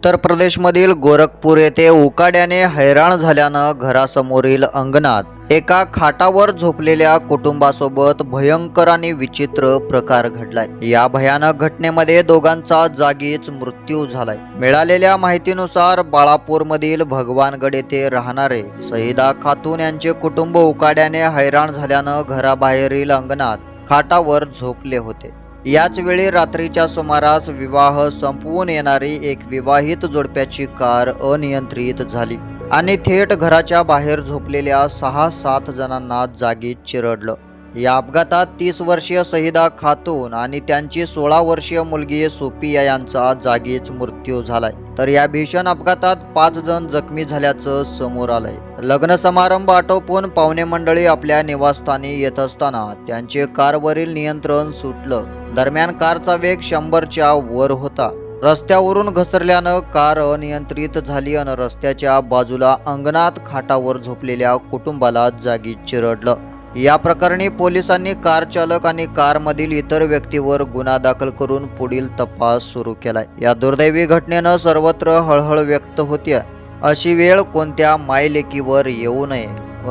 उत्तर प्रदेशमधील गोरखपूर येथे उकाड्याने हैराण झाल्यानं घरासमोरील अंगणात एका खाटावर झोपलेल्या कुटुंबासोबत भयंकर आणि विचित्र प्रकार घडलाय. या भयानक घटनेमध्ये दोघांचा जागीच मृत्यू झालाय. मिळालेल्या माहितीनुसार बाळापूरमधील भगवानगड येथे राहणारे सईदा खातून यांचे कुटुंब उकाड्याने हैराण झाल्यानं घराबाहेरील अंगणात खाटावर झोपले होते. याच वेळी रात्रीच्या सुमारास विवाह संपवून येणारी एक विवाहित जोडप्याची कार अनियंत्रित झाली आणि थेट घराच्या बाहेर झोपलेल्या सहा सात जणांना जागीच चिरडलं. या अपघातात तीस वर्षीय सहिदा खातून आणि त्यांची सोळा वर्षीय मुलगी सोपिया यांचा जागीच मृत्यू झालाय. तर या भीषण अपघातात पाच जण जखमी झाल्याचं समोर आलंय. लग्न समारंभ आटोपून पाहुणे मंडळी आपल्या निवासस्थानी येत असताना त्यांचे कारवरील नियंत्रण सुटलं. दरम्यान कारचा वेग शंभरच्या वर होता. रस्त्यावरून घसरल्यानं कार अनियंत्रित झाली आणि रस्त्याच्या बाजूला अंगणात खाटावर झोपलेल्या कुटुंबाला जागी चिरडलं. या प्रकरणी पोलिसांनी कार चालक आणि कारमधील इतर व्यक्तीवर गुन्हा दाखल करून पुढील तपास सुरू केलाय. या दुर्दैवी घटनेनं सर्वत्र हळहळ व्यक्त होतीये. अशी वेळ कोणत्या मायलेकीवर येऊ नये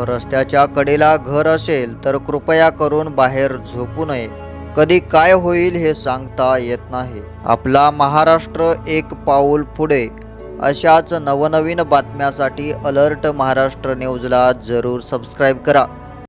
रस्त्याच्या कडेला घर असेल तर कृपया करून बाहेर झोपू नये कधी काय होईल हे सांगता येत नाही. आपला महाराष्ट्र एक पाऊल पुढे. अशाच नवनवीन बातम्यासाठी अलर्ट महाराष्ट्र न्यूजला जरूर सबस्क्राईब करा.